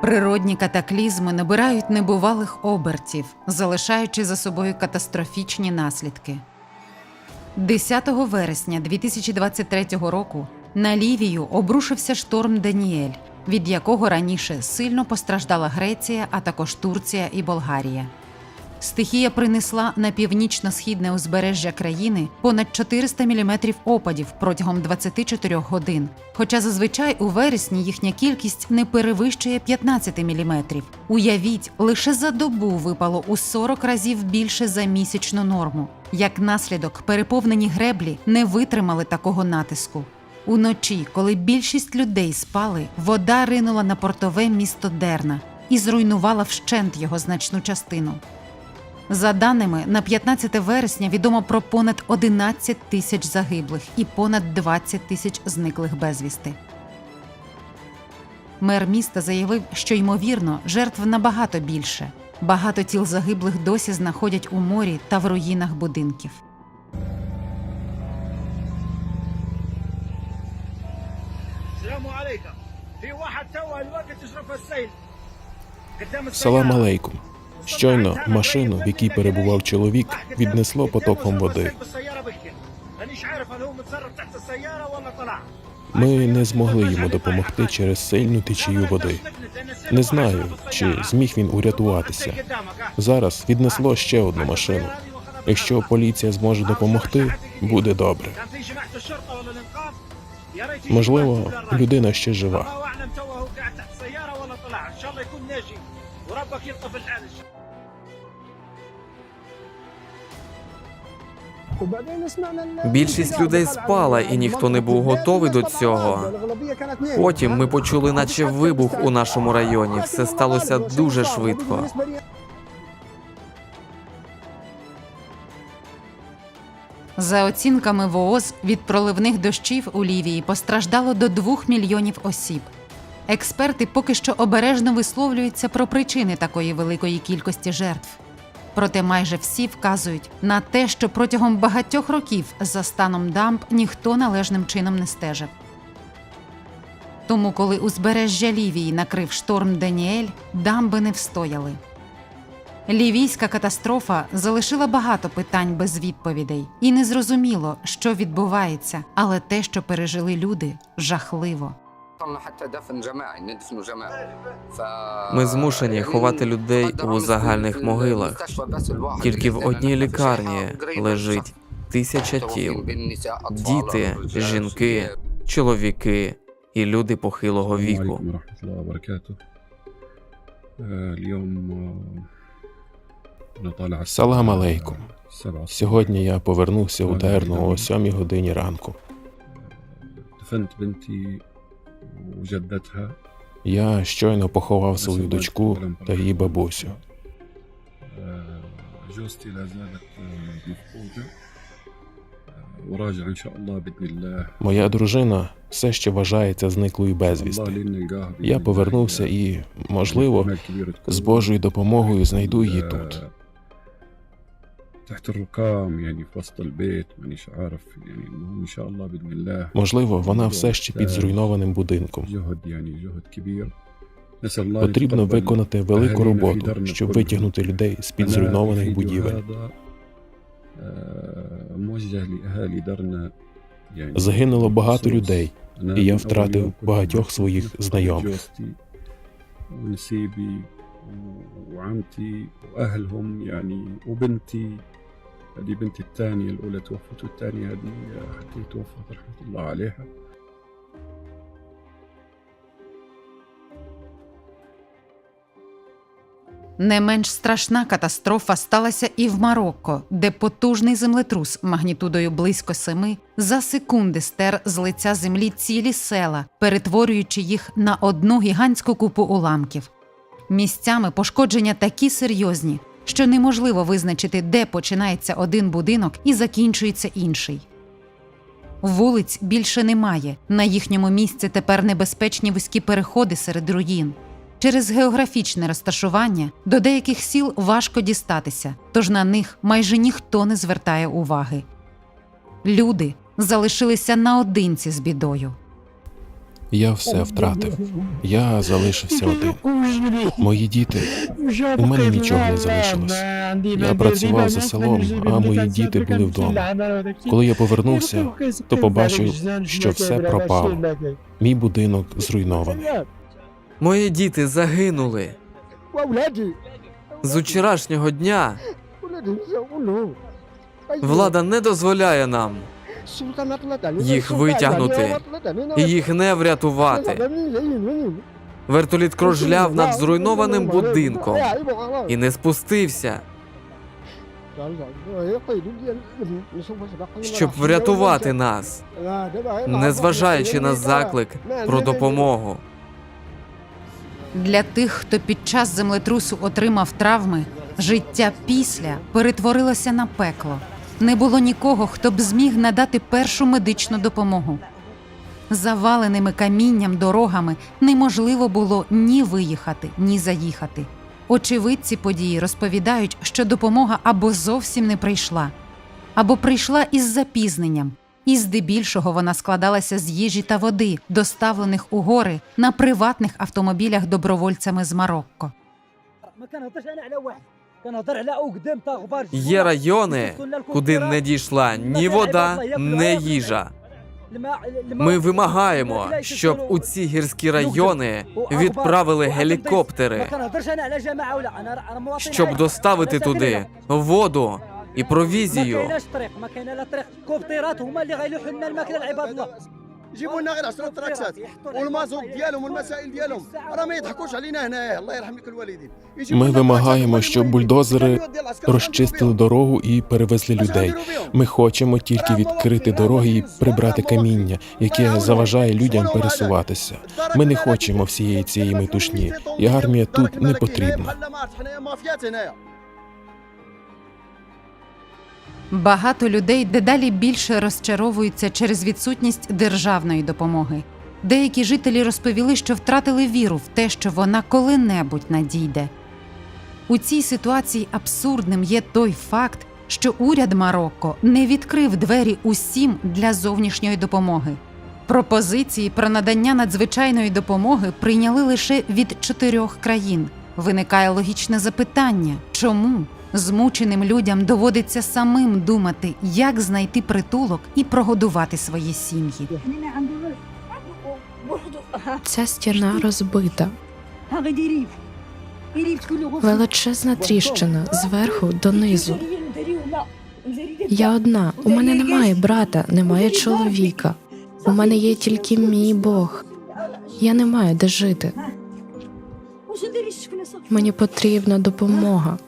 Природні катаклізми набирають небувалих обертів, залишаючи за собою катастрофічні наслідки. 10 вересня 2023 року на Лівію обрушився шторм Даніель, від якого раніше сильно постраждала Греція, а також Турція і Болгарія. Стихія принесла на північно-східне узбережжя країни понад 400 мм опадів протягом 24 годин. Хоча зазвичай у вересні їхня кількість не перевищує 15 мм. Уявіть, лише за добу випало у 40 разів більше за місячну норму. Як наслідок, переповнені греблі не витримали такого натиску. Уночі, коли більшість людей спали, вода ринула на портове місто Дерна і зруйнувала вщент його значну частину. За даними на 15 вересня відомо про понад 11 тисяч загиблих і понад 20 тисяч зниклих безвісти. Мер міста заявив, що ймовірно жертв набагато більше. Багато тіл загиблих досі знаходять у морі та в руїнах будинків. Салам алейкум. Щойно машину, в якій перебував чоловік, віднесло потоком води. Ми не змогли йому допомогти через сильну течію води. Не знаю, чи зміг він урятуватися. Зараз віднесло ще одну машину. Якщо поліція зможе допомогти, буде добре. Можливо, людина ще жива. Більшість людей спала, і ніхто не був готовий до цього. Потім ми почули, наче вибух у нашому районі. Все сталося дуже швидко. За оцінками ВООЗ, від проливних дощів у Лівії постраждало до 2 мільйонів осіб. Експерти поки що обережно висловлюються про причини такої великої кількості жертв. Проте майже всі вказують на те, що протягом багатьох років за станом дамб ніхто належним чином не стежив. Тому, коли узбережжя Лівії накрив шторм Даніель, дамби не встояли. Лівійська катастрофа залишила багато питань без відповідей, і незрозуміло, що відбувається, але те, що пережили люди, жахливо. Ми змушені ховати людей у загальних могилах. Тільки в одній лікарні лежить тисяча тіл, діти, жінки, чоловіки і люди похилого віку. Салам алейкум. Сьогодні я повернувся у Дерну о 7 годині ранку. Я щойно поховав свою дочку та її бабусю. Моя дружина все ще вважається зниклою безвісти. Я повернувся і, можливо, з Божою допомогою знайду її тут. آه، تحت الركام يعني في وسط البيت مانيش عارف يعني المهم ان شاء الله باذن الله Можливо, вона все ще під зруйнованим будинком. جهد يعني جهد كبير نسال الله Потрібно يتقبل виконати велику أهالينا في роботу, درنا щоб كلهم. витягнути людей з під أنا зруйнованих الفيديو будівель. هذا، آه، موجه لاهالي درنا يعني Загинуло багато بالخصوص. людей, أنا і я من втратив أول يوم كنت багатьох بحكي своїх بفقد знайомих. جوزتي ونسيبي وعمتي واهلهم يعني وبنتي هذه بنتي الثانية الأولى توفت والثانية هذه حتى توفت رحمة الله عليها Не менш страшна катастрофа сталася і в Марокко, де потужний землетрус магнітудою близько семи за секунди стер з лиця землі цілі села, перетворюючи їх на одну гігантську купу уламків. Місцями пошкодження такі серйозні, що неможливо визначити, де починається один будинок і закінчується інший. Вулиць більше немає. На їхньому місці тепер небезпечні вузькі переходи серед руїн. Через географічне розташування до деяких сіл важко дістатися, тож на них майже ніхто не звертає уваги. Люди залишилися наодинці з бідою. Я все втратив. Я залишився один. Мої діти у мене нічого не залишилось. Я працював за селом, а мої діти були вдома. Коли я повернувся, то побачив, що все пропало. Мій будинок зруйнований. Мої діти загинули. З учорашнього дня влада не дозволяє нам їх витягнути. І їх не врятувати. Вертоліт кружляв над зруйнованим будинком і не спустився, щоб врятувати нас, незважаючи на заклик про допомогу. Для тих, хто під час землетрусу отримав травми, життя після перетворилося на пекло. Не було нікого, хто б зміг надати першу медичну допомогу. Заваленими камінням дорогами неможливо було ні виїхати, ні заїхати. Очевидці події розповідають, що допомога або зовсім не прийшла, або прийшла із запізненням, і здебільшого вона складалася з їжі та води, доставлених у гори на приватних автомобілях добровольцями з Марокко. Є райони, куди не дійшла ні вода, ні їжа. Ми вимагаємо, щоб у ці гірські райони відправили гелікоптери, щоб доставити туди воду і провізію. كايناش طريق ما كاينه لا طريق كوبتيرات هما اللي غيلوحوا لنا الماكله لعباد الله جيبوا لنا غير 10 تراكسات والمازوت ديالهم والمسائل ديالهم راه ما يضحكوش علينا هنايا الله يرحم لك الوالدين يجيبوا Ми لنا вимагаємо, تراكسات щоб ويوليو бульдозери يدير العسكر розчистили дорогу і перевезли людей. Ми хочемо тільки відкрити дороги і прибрати каміння, яке заважає людям пересуватися. Ми не хочемо всієї цієї метушні, і армія тут не потрібна. Багато людей дедалі більше розчаровуються через відсутність державної допомоги. Деякі жителі розповіли, що втратили віру в те, що вона коли-небудь надійде. У цій ситуації абсурдним є той факт, що уряд Марокко не відкрив двері усім для зовнішньої допомоги. Пропозиції про надання надзвичайної допомоги прийняли лише від чотирьох країн. Виникає логічне запитання: чому змученим людям доводиться самим думати, як знайти притулок і прогодувати свої сім'ї? Ця стіна розбита, величезна тріщина зверху донизу. Я одна. У мене немає брата, немає чоловіка. У мене є тільки мій Бог. Я не маю де жити. Мені потрібна допомога.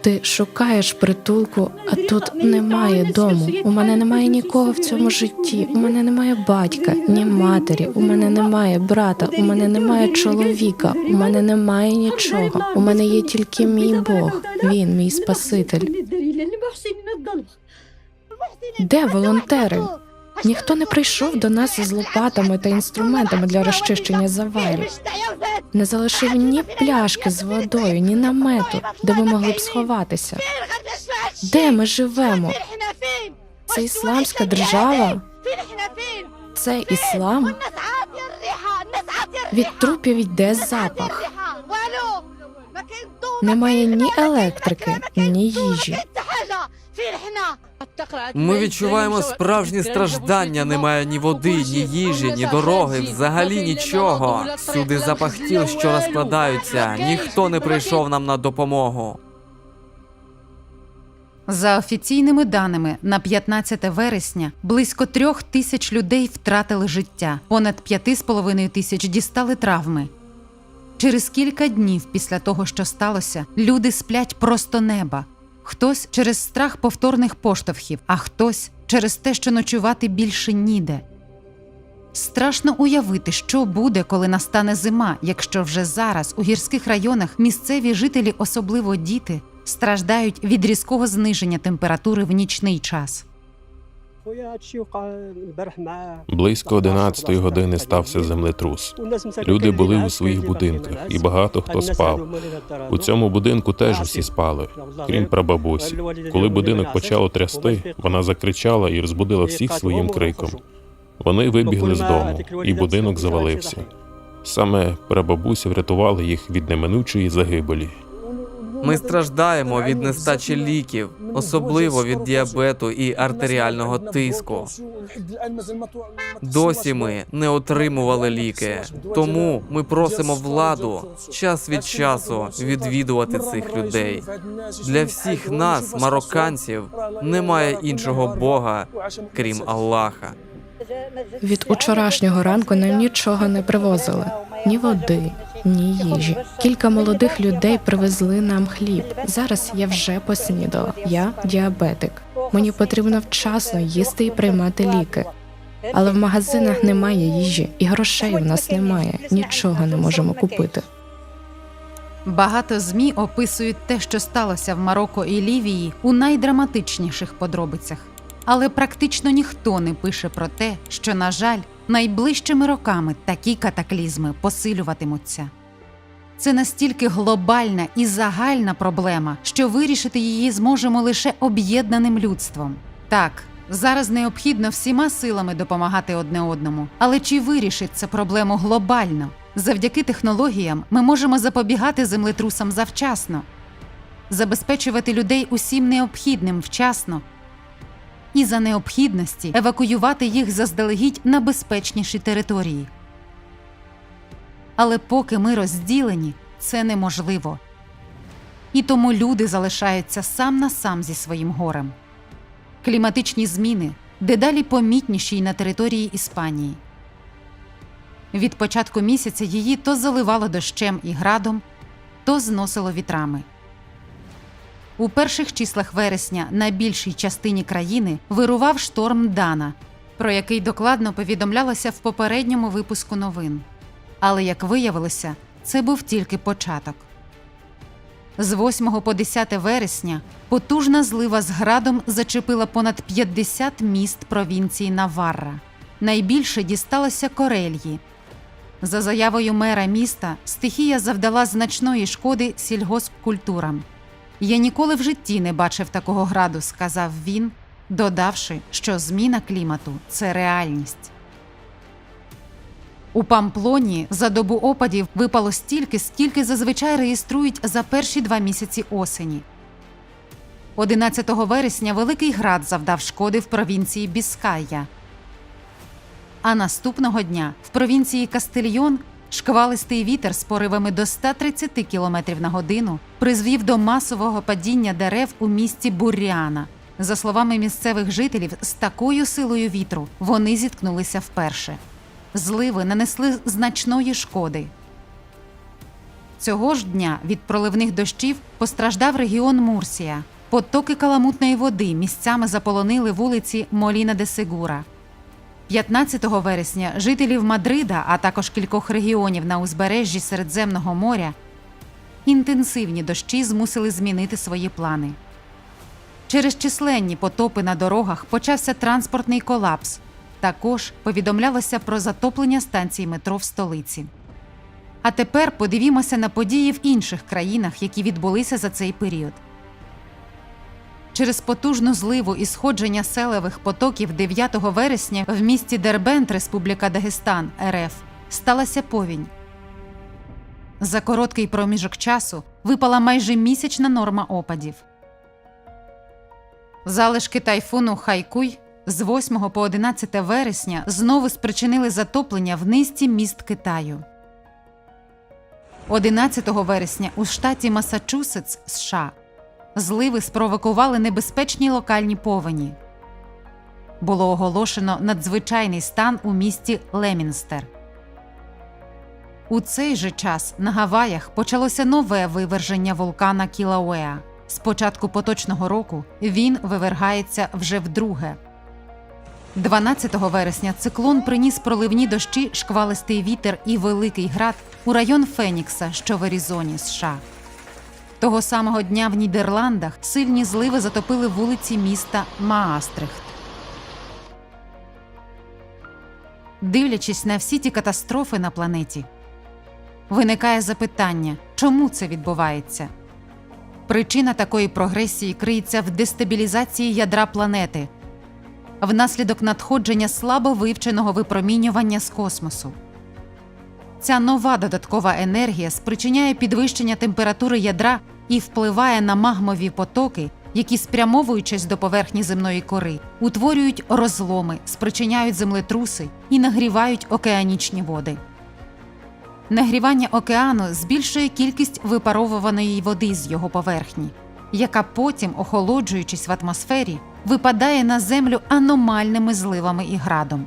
Ти шукаєш притулку, а тут немає дому. У мене немає нікого в цьому житті. У мене немає батька, ні матері. У мене немає брата. У мене немає чоловіка. У мене немає нічого. У мене є тільки мій Бог. Він мій Спаситель. Де волонтери? Ніхто не прийшов до нас з лопатами та інструментами для розчищення завалів. Не залишив ні пляшки з водою, ні намету, де ми могли б сховатися. Де ми живемо? Це ісламська держава? Це іслам? Від трупів йде запах. Немає ні електрики, ні їжі. Ми відчуваємо справжні страждання. Немає ні води, ні їжі, ні дороги, взагалі нічого. Сюди запах тіл, що розкладаються. Ніхто не прийшов нам на допомогу. За офіційними даними, на 15 вересня близько трьох тисяч людей втратили життя, понад п'яти з половиною тисяч дістали травми. Через кілька днів після того, що сталося, люди сплять просто неба. Хтось через страх повторних поштовхів, а хтось через те, що ночувати більше ніде. Страшно уявити, що буде, коли настане зима, якщо вже зараз у гірських районах місцеві жителі, особливо діти, страждають від різкого зниження температури в нічний час. Близько 11 години стався землетрус. Люди були у своїх будинках, і багато хто спав. У цьому будинку теж усі спали, крім прабабусі. Коли будинок почало трясти, вона закричала і розбудила всіх своїм криком. Вони вибігли з дому, і будинок завалився. Саме прабабуся врятувала їх від неминучої загибелі. Ми страждаємо від нестачі ліків, особливо від діабету і артеріального тиску. Досі ми не отримували ліки, тому ми просимо владу час від часу відвідувати цих людей. Для всіх нас, марокканців, немає іншого Бога, крім Аллаха. Від учорашнього ранку нам нічого не привозили ні води, ні їжі. Кілька молодих людей привезли нам хліб. Зараз я вже поснідала. Я діабетик. Мені потрібно вчасно їсти і приймати ліки. Але в магазинах немає їжі, і грошей у нас немає. Нічого не можемо купити. Багато ЗМІ описують те, що сталося в Марокко і Лівії у найдраматичніших подробицях. Але практично ніхто не пише про те, що, на жаль, найближчими роками такі катаклізми посилюватимуться. Це настільки глобальна і загальна проблема, що вирішити її зможемо лише об'єднаним людством. Так, зараз необхідно всіма силами допомагати одне одному, але чи вирішить це проблему глобально? Завдяки технологіям ми можемо запобігати землетрусам завчасно, забезпечувати людей усім необхідним вчасно і за необхідності евакуювати їх заздалегідь на безпечніші території. Але поки ми розділені, це неможливо. І тому люди залишаються сам на сам зі своїм горем. Кліматичні зміни дедалі помітніші й на території Іспанії. Від початку місяця її то заливало дощем і градом, то зносило вітрами. У перших числах вересня на більшій частині країни вирував шторм Дана, про який докладно повідомлялося в попередньому випуску новин. Але, як виявилося, це був тільки початок. З 8 по 10 вересня потужна злива з градом зачепила понад 50 міст провінції Наварра. Найбільше дісталося Корельї. За заявою мера міста, стихія завдала значної шкоди сільгоспкультурам. Я ніколи в житті не бачив такого граду, сказав він, додавши, що зміна клімату це реальність. У Памплоні за добу опадів випало стільки, скільки зазвичай реєструють за перші два місяці осені. 11 вересня Великий Град завдав шкоди в провінції Біскайя. А наступного дня в провінції Кастильйон шквалистий вітер з поривами до 130 км на годину призвів до масового падіння дерев у місті Бурріана. За словами місцевих жителів, з такою силою вітру вони зіткнулися вперше. Зливи нанесли значної шкоди. Цього ж дня від проливних дощів постраждав регіон Мурсія. Потоки каламутної води місцями заполонили вулиці Моліна де Сегура. 15 вересня жителів Мадрида, а також кількох регіонів на узбережжі Середземного моря, інтенсивні дощі змусили змінити свої плани. Через численні потопи на дорогах почався транспортний колапс. Також повідомлялося про затоплення станцій метро в столиці. А тепер подивімося на події в інших країнах, які відбулися за цей період. Через потужну зливу і сходження селевих потоків 9 вересня в місті Дербент, Республіка Дагестан, РФ, сталася повінь. За короткий проміжок часу випала майже місячна норма опадів. Залишки тайфуну Хайкуй з 8 по 11 вересня знову спричинили затоплення в низці міст Китаю. 11 вересня у штаті Масачусетс, США, зливи спровокували небезпечні локальні повені. Було оголошено надзвичайний стан у місті Лемінстер. У цей же час на Гаваях почалося нове виверження вулкана Кілауеа. З початку поточного року він вивергається вже вдруге. 12 вересня циклон приніс проливні дощі, шквалистий вітер і великий град у район Фенікса, що в Аризоні, США. Того самого дня в Нідерландах сильні зливи затопили вулиці міста Маастрихт. Дивлячись на всі ті катастрофи на планеті, виникає запитання, чому це відбувається? Причина такої прогресії криється в дестабілізації ядра планети, внаслідок надходження слабо вивченого випромінювання з космосу. Ця нова додаткова енергія спричиняє підвищення температури ядра і впливає на магмові потоки, які, спрямовуючись до поверхні земної кори, утворюють розломи, спричиняють землетруси і нагрівають океанічні води. Нагрівання океану збільшує кількість випаровуваної води з його поверхні, яка потім, охолоджуючись в атмосфері, випадає на землю аномальними зливами і градом.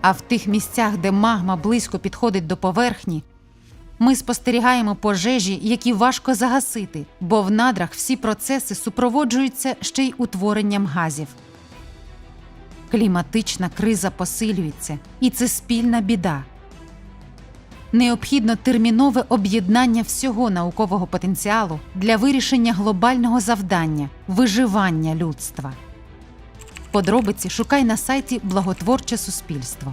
А в тих місцях, де магма близько підходить до поверхні, ми спостерігаємо пожежі, які важко загасити, бо в надрах всі процеси супроводжуються ще й утворенням газів. Кліматична криза посилюється, і це спільна біда. Необхідно термінове об'єднання всього наукового потенціалу для вирішення глобального завдання виживання людства. Подробиці шукай на сайті Благотворче суспільство.